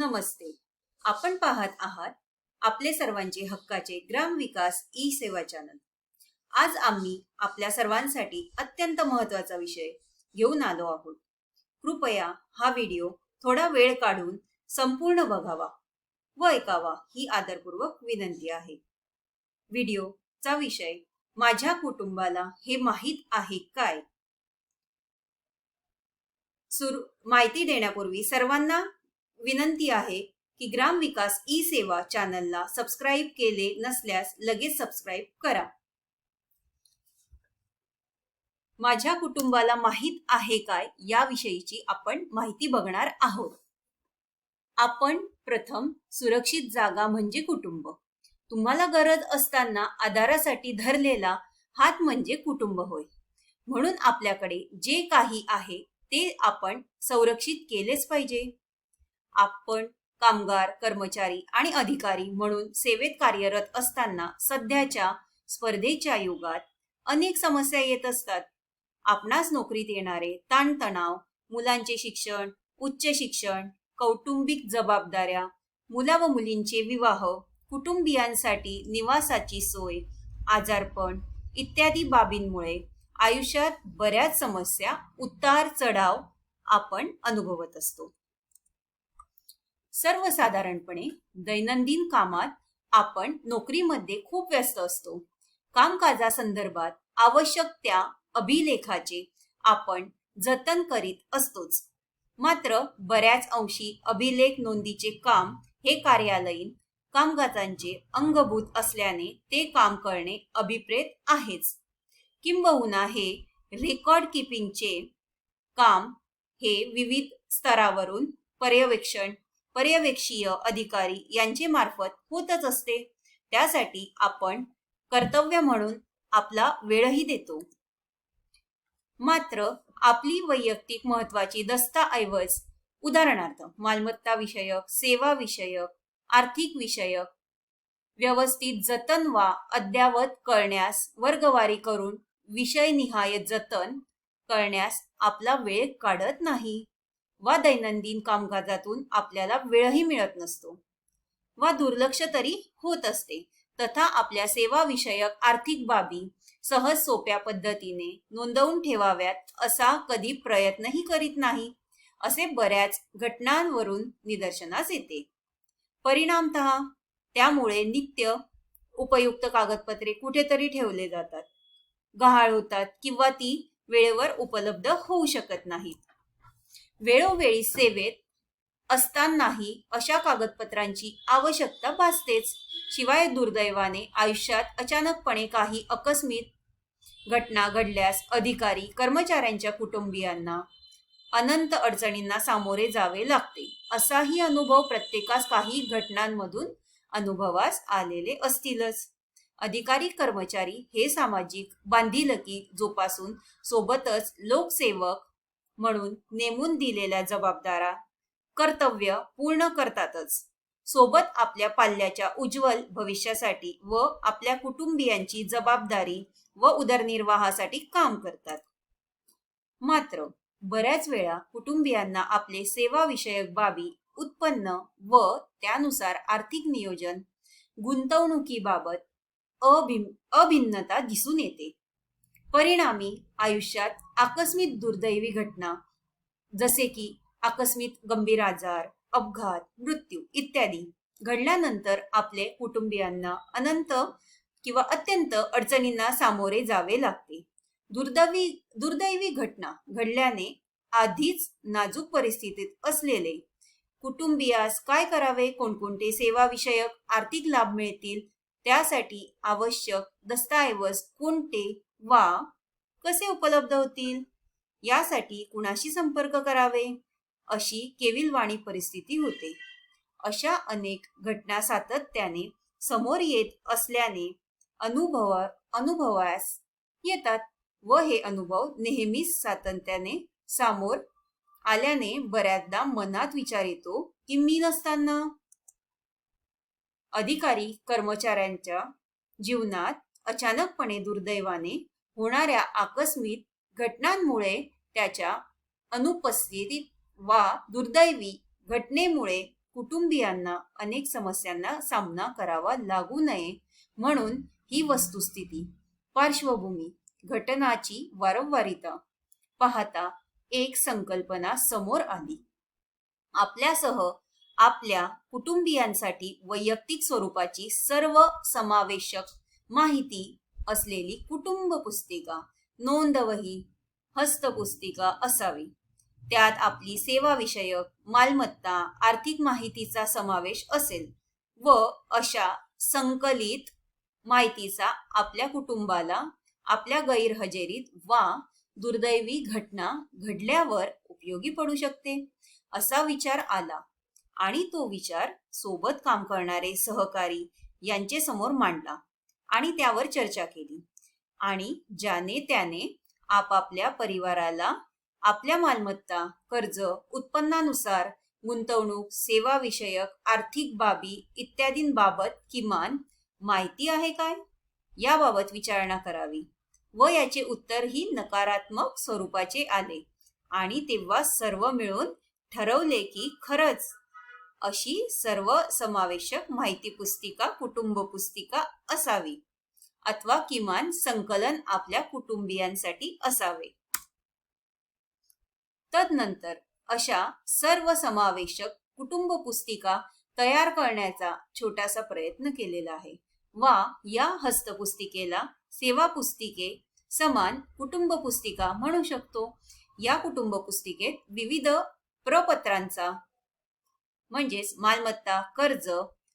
नमस्ते. आपण पाहत आहात आपले सर्वांचे हक्काचे ग्रामविकास ई सेवा चॅनल. आज आम्ही आपल्या सर्वांसाठी अत्यंत महत्त्वाचा विषय घेऊन आलो आहोत. कृपया हा व्हिडिओ थोडा वेळ काढून संपूर्ण बघावा व ऐकावा ही आदरपूर्वक विनंती आहे. व्हिडिओचा विषय माझ्या कुटुंबाला हे माहीत आहे काय? सुर माहिती देण्यापूर्वी सर्वांना विनंती आहे की ग्राम विकास ई सेवा चॅनलला सबस्क्राईब केले नसल्यास लगेच सबस्क्राईब करा. माझ्या कुटुंबाला माहीत आहे काय याविषयीची आपण माहिती बघणार आहोत. आपण प्रथम सुरक्षित जागा म्हणजे कुटुंब. तुम्हाला गरज असताना आधारासाठी धरलेला हात म्हणजे कुटुंब होय. म्हणून आपल्याकडे जे काही आहे ते आपण संरक्षित केलेच पाहिजे. आपण कामगार कर्मचारी आणि अधिकारी म्हणून सेवेत कार्यरत असताना सध्याच्या स्पर्धेच्या युगात अनेक समस्या येत असतात. आपणास नोकरीत येणारे ताणतणाव मुलांचे शिक्षण उच्च शिक्षण कौटुंबिक जबाबदाऱ्या मुला व मुलींचे विवाह कुटुंबियांसाठी निवासाची सोय आजारपण इत्यादी बाबींमुळे आयुष्यात बऱ्याच समस्या उतार चढाव आपण अनुभवत असतो. सर्वसाधारणपणे दैनंदिन कामात आपण नोकरीमध्ये खूप व्यस्त असतो. कामकाजासंदर्भात आवश्यक त्या अभिलेखाचे आपण जतन करीत असतोच. मात्र बऱ्याच अंशी अभिलेख नोंदीचे काम हे कार्यालयीन कामकाजांचे अंगभूत असल्याने ते काम करणे अभिप्रेत आहेच. किंबहुना हे रेकॉर्ड किपिंगचे काम हे विविध स्तरावरून पर्यवेक्षण पर्यवेक्षीय अधिकारी यांचे मार्फत होतच असते. त्यासाठी आपण कर्तव्य म्हणून आपला वेळही देतो. मात्र आपली वैयक्तिक महत्वाची दस्तऐवज उदाहरणार्थ मालमत्ता विषयक सेवा विषयक आर्थिक विषयक व्यवस्थित जतन वा अद्यावत करण्यास वर्गवारी करून विषयनिहाय जतन करण्यास आपला वेळ काढत नाही. वा दैनंदिन कामकाजातून आपल्याला वेळही मिळत नसतो. वा दुर्लक्ष तरी होत असते. तथा आपल्या सेवाविषयक आर्थिक बाबी सहज सोप्या पद्धतीने नोंदवून ठेवाव्यात असा कधी प्रयत्नही करीत नाही असे बऱ्याच घटनांवरून निदर्शनास येते. परिणामत त्यामुळे नित्य उपयुक्त कागदपत्रे कुठेतरी ठेवले जातात. गहाळ होतात किंवा ती वेळेवर उपलब्ध होऊ शकत नाहीत. वेळोवेळी सेवेत असतानाही अशा कागदपत्रांची आवश्यकता भासतेच. शिवाय दुर्दैवाने आयुष्यात अचानकपणे काही अकस्मित घटना घडल्यास अधिकारी कर्मचाऱ्यांच्या कुटुंबियांना अनंत अडचणींना सामोरे जावे लागते. असाही अनुभव प्रत्येकास काही घटनांमधून अनुभवास आलेले असतीलच. अधिकारी कर्मचारी हे सामाजिक बांधिलकी जोपासून सोबतच लोकसेवक म्हणून नेमून दिलेल्या जबाबदारा कर्तव्य पूर्ण करतातच. सोबत आपल्या पाल्याच्या उज्ज्वल भविष्यासाठी व आपल्या कुटुंबियांची जबाबदारी व उदरनिर्वाहासाठी काम करतात. मात्र बऱ्याच वेळा कुटुंबियांना आपले सेवाविषयक बाबी उत्पन्न व त्यानुसार आर्थिक नियोजन गुंतवणुकीबाबत अभिन्नता दिसून येते. परिणामी आयुष्यात आकस्मिक दुर्दैवी घटना जसे की आकस्मिक गंभीर आजार अपघात मृत्यू इत्यादी घडल्यानंतर आपले कुटुंबियांना अनंत किंवा अत्यंत अडचणींना सामोरे जावे लागते. दुर्दैवी दुर्दैवी घटना घडल्याने आधीच नाजूक परिस्थितीत असलेले कुटुंबियास काय करावे? कोणकोणते सेवाविषयक आर्थिक लाभ मिळतील? त्यासाठी आवश्यक दस्तऐवज कोणते? वा कसे उपलब्ध होतील? यासाठी कुणाशी संपर्क करावे? अशी केविलवाणी परिस्थिती होते. अशा अनेक घटना सातत्याने समोर येत असल्याने अनुभव अनुभवास येतात व हे अनुभव नेहमीच सातत्याने सामोर आल्याने बऱ्याचदा मनात विचार येतो की मी नसताना. अधिकारी कर्मचाऱ्यांच्या जीवनात अचानकपणे दुर्दैवाने होणाऱ्या आकस्मिक घटनांमुळे त्याच्या अनुपस्थितीत वा दुर्दैवी घटनेमुळे कुटुंबियांना अनेक समस्यांना सामना करावा लागू नये म्हणून ही वस्तुस्थिती. पार्श्वभूमी घटनाची वारंवारिता पाहता एक संकल्पना समोर आली. आपल्यासह आपल्या कुटुंबियांसाठी वैयक्तिक स्वरूपाची सर्व समावेशक माहिती असलेली कुटुंब पुस्तिका नोंदवही हस्तपुस्तिका असावी. त्यात आपली सेवाविषयक मालमत्ता आर्थिक माहितीचा समावेश असेल व अशा संकलित माहितीचा आपल्या कुटुंबाला आपल्या गैरहजेरीत वा दुर्दैवी घटना घडल्यावर उपयोगी पडू शकते असा विचार आला आणि तो विचार सोबत काम करणारे सहकारी यांचे समोर मांडला. आणि त्यावर चर्चा केली. आणि ज्याने त्याने आपापल्या परिवाराला आपल्या मालमत्ता कर्ज उत्पन्नानुसार गुंतवणूक सेवाविषयक आर्थिक बाबी इत्यादींबाबत किमान माहिती आहे काय? याबाबत विचारणा करावी व याचे उत्तर ही नकारात्मक स्वरूपाचे आले. आणि तेव्हा सर्व मिळून ठरवले की खरंच अशी सर्व समावेशक माहिती पुस्तिका कुटुंब पुस्तिका असावी अथवा किमान संकलन आपल्या कुटुंबियांसाठी असावे. तदनंतर अशा सर्व समावेशक कुटुंब पुस्तिका तयार करण्याचा छोटासा प्रयत्न केलेला आहे वा या हस्तपुस्तिकेला सेवा पुस्तिके समान कुटुंब पुस्तिका म्हणू शकतो. या कुटुंब पुस्तिकेत विविध प्रपत्रांचा म्हणजेच मालमत्ता कर्ज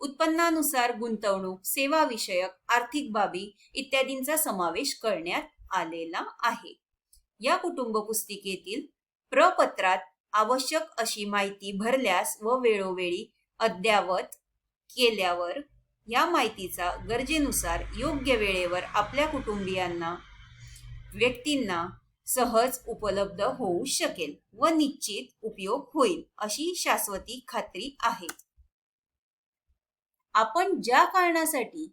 उत्पन्नानुसार गुंतवणूक सेवा विषयक आर्थिक बाबी इत्यादींचा समावेश करण्यात आलेला आहे. या कुटुंब पुस्तिकेतील प्रपत्रात आवश्यक अशी माहिती भरल्यास व वेळोवेळी अद्यावत केल्यावर या माहितीचा गरजेनुसार योग्य वेळेवर आपल्या कुटुंबियांना व्यक्तींना सहज उपलब्ध होऊ शकेल व निश्चित उपयोग होईल अशी शाश्वती खात्री आहे. आपण ज्या कारणासाठी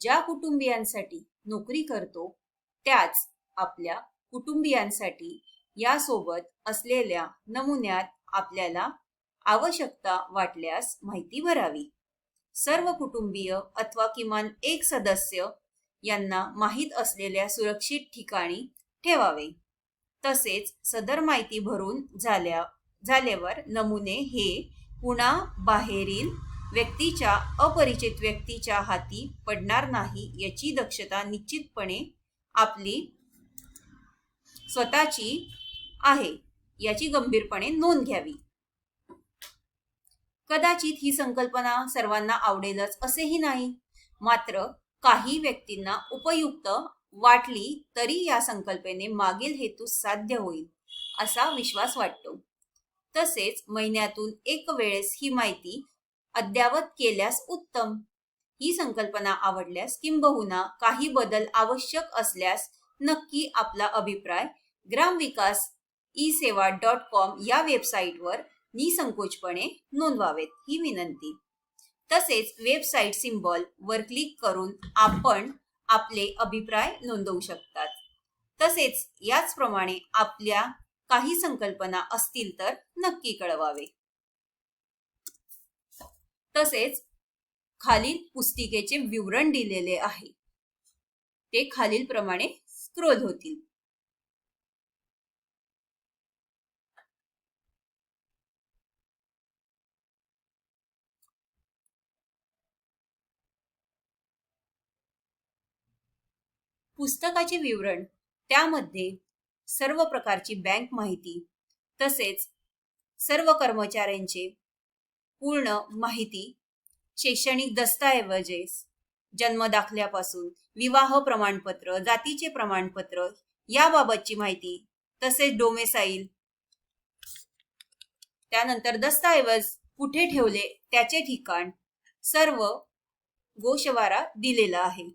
ज्या कुटुंबियांसाठी नोकरी करतो त्याच आपल्या कुटुंबियांसाठी यासोबत असलेल्या नमुन्यात आपल्याला आवश्यकता वाटल्यास माहिती भरावी. सर्व कुटुंबीय अथवा किमान एक सदस्य यांना माहीत असलेल्या सुरक्षित ठिकाणी ठेवावे. तसेच सदर माहिती भरून झाल्या झाल्यावर नमुने हे पुन्हा बाहेरील व्यक्तीच्या अपरिचित व्यक्तीच्या हाती पडणार नाही याची दक्षता निश्चितपणे आपली स्वतःची आहे याची गंभीरपणे नोंद घ्यावी. कदाचित ही संकल्पना सर्वांना आवडेलच असेही नाही मात्र काही व्यक्तींना उपयुक्त वाटली तरी या संकल्पेने मागील हेतू साध्य होईल असा विश्वास वाटतो. तसेच महिन्यातून एक वेळेस ही माहिती अद्यावत केल्यास उत्तम. ही संकल्पना आवडल्यास किंबहुना काही बदल आवश्यक असल्यास नक्की आपला अभिप्राय ग्रामविकास ई सेवा डॉट कॉम या वेबसाईटवर निसंकोचपणे नोंदवावेत ही विनंती. तसेच वेबसाईट सिम्बॉल वर क्लिक करून आपण आपले अभिप्राय नोंदवू शकतात. तसेच याचप्रमाणे आपल्या काही संकल्पना असतील तर नक्की कळवावे. तसेच खालील पुस्तिकेचे विवरण दिलेले आहे. ते खालील प्रमाणे स्क्रोल होतील. पुस्तकाचे विवरण त्यामध्ये सर्व प्रकारची बँक माहिती तसेच सर्व कर्मचाऱ्यांचे पूर्ण माहिती शैक्षणिक दस्तऐवजेस जन्म दाखल्यापासून विवाह प्रमाणपत्र जातीचे प्रमाणपत्र याबाबतची माहिती तसेच डोमेसाईल त्यानंतर दस्तऐवज कुठे ठेवले त्याचे ठिकाण सर्व गोशवारा दिलेला आहे.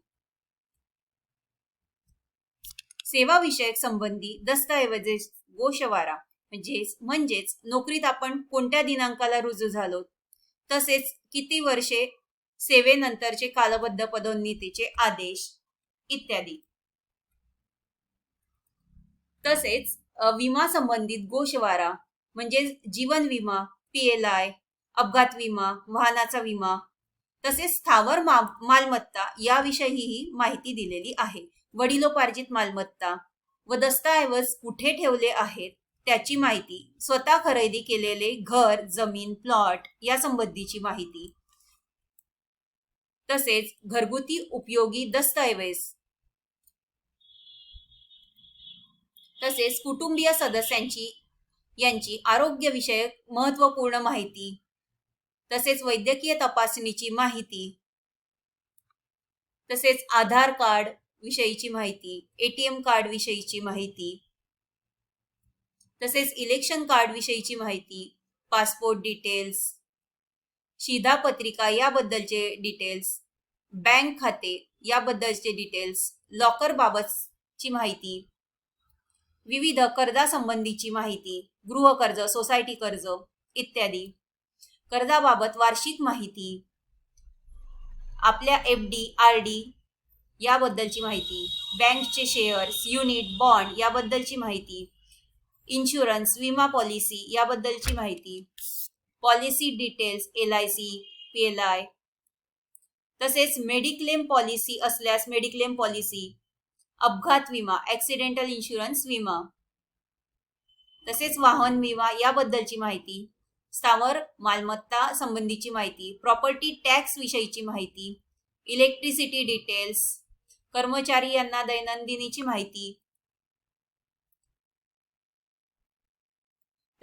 सेवा विषयक संबंधी दस्तऐवजे गोषवारा म्हणजेच म्हणजेच नोकरीत आपण कोणत्या दिनांकाला रुजू झालो? तसेच किती वर्षे सेवेनंतरचे कालबद्ध पदोन्नतीचे आदेश? इत्यादी. तसेच विमा संबंधित गोषवारा म्हणजे जीवन विमा पी एल आय अपघात विमा वाहनाचा विमा तसेच स्थावर मालमत्ता याविषयीही माहिती दिलेली आहे. वडिलोपार्जित मालमत्ता व दस्तऐवज कुठे ठेवले आहेत त्याची माहिती स्वतः खरेदी केलेले घर जमीन प्लॉट या संबंधीची माहिती. तसेच घरगुती उपयोगी दस्तऐवज. तसेच कुटुंबीय सदस्यांची यांची आरोग्यविषयक महत्त्वपूर्ण माहिती. तसेच वैद्यकीय तपासणीची माहिती. तसेच आधार कार्ड विषयीची माहिती एटीएम कार्ड विषयीची माहिती तसेच इलेक्शन कार्ड विषयीची माहिती पासपोर्ट डिटेल्स शिधापत्रिका याबद्दलचे डिटेल्स बँक खाते याबद्दलचे डिटेल्स लॉकर बाबतची माहिती विविध कर्जासंबंधीची माहिती गृहकर्ज सोसायटी कर्ज इत्यादी. कर्जाबाबत वार्षिक माहिती आपल्या एफ डी आर डी याबद्दलची माहिती. बँकचे शेअर्स युनिट बॉन्ड याबद्दलची माहिती. इन्शुरन्स विमा पॉलिसी याबद्दलची माहिती. Policy details L I C P L I. तसेच मेडिक्लेम पॉलिसी असल्यास मेडिक्लेम पॉलिसी. अपघात विमा ॲक्सिडेंटल इन्शुरन्स विमा. तसेच वाहन विमा याबद्दलची माहिती. स्थावर मालमत्ता संबंधीची माहिती. प्रॉपर्टी टॅक्स विषयीची माहिती. Electricity details. कर्मचारी यांना दैनंदिनीची माहिती.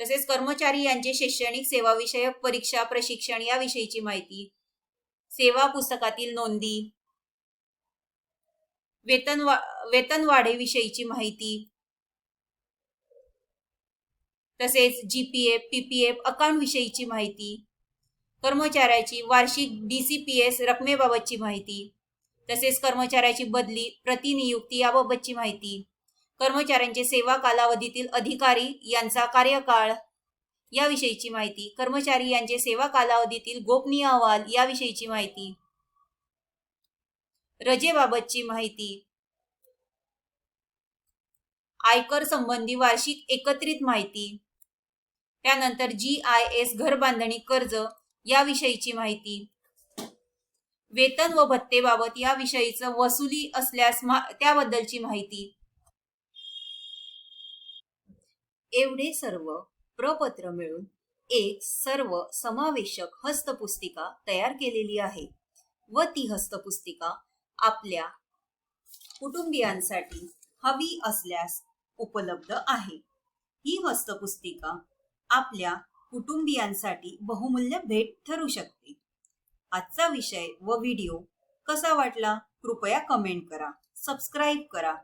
तसेच कर्मचारी यांचे शैक्षणिक सेवाविषयक परीक्षा प्रशिक्षण याविषयीची माहिती. सेवा पुस्तकातील नोंदी. वेतन वा वेतनवाढीविषयीची माहिती. तसेच जीपीएफ पीपीएफ अकाउंट विषयीची माहिती. कर्मचाऱ्याची वार्षिक डीसीपीएस रकमेबाबतची माहिती. तसेच कर्मचाऱ्याची बदली प्रतिनियुक्ती याबाबतची माहिती. कर्मचाऱ्यांचे सेवा कालावधीतील अधिकारी यांचा कार्यकाळ. याविषयीची माहिती. कर्मचारी यांचे सेवा कालावधीतील गोपनीय अहवाल याविषयीची माहिती. रजेबाबतची माहिती. आयकर संबंधी वार्षिक एकत्रित माहिती. त्यानंतर जी आय एस घर बांधणी कर्ज याविषयीची माहिती. वेतन व भत्तेबाबत याविषयीचं वसुली असल्यास मा- त्याबद्दलची माहिती. एवढे सर्व प्रपत्र मिळून एक सर्व समावेशक हस्तपुस्तिका तयार केलेली आहे. व ती हस्तपुस्तिका आपल्या कुटुंबियांसाठी हवी असल्यास उपलब्ध आहे. ही हस्तपुस्तिका आपल्या कुटुंबियांसाठी बहुमूल्य भेट ठरू शकते. आजचा विषय व व्हिडिओ कसा वाटला कृपया कमेंट करा सबस्क्राईब करा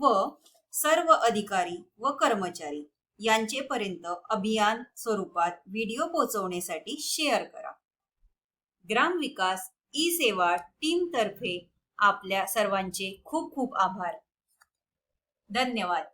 व सर्व अधिकारी व कर्मचारी यांचेपर्यंत अभियान स्वरूपात व्हिडिओ पोहोचवण्यासाठी शेअर करा. ग्रामविकास ई सेवा टीम तर्फे आपल्या सर्वांचे खूप खूप आभार. धन्यवाद.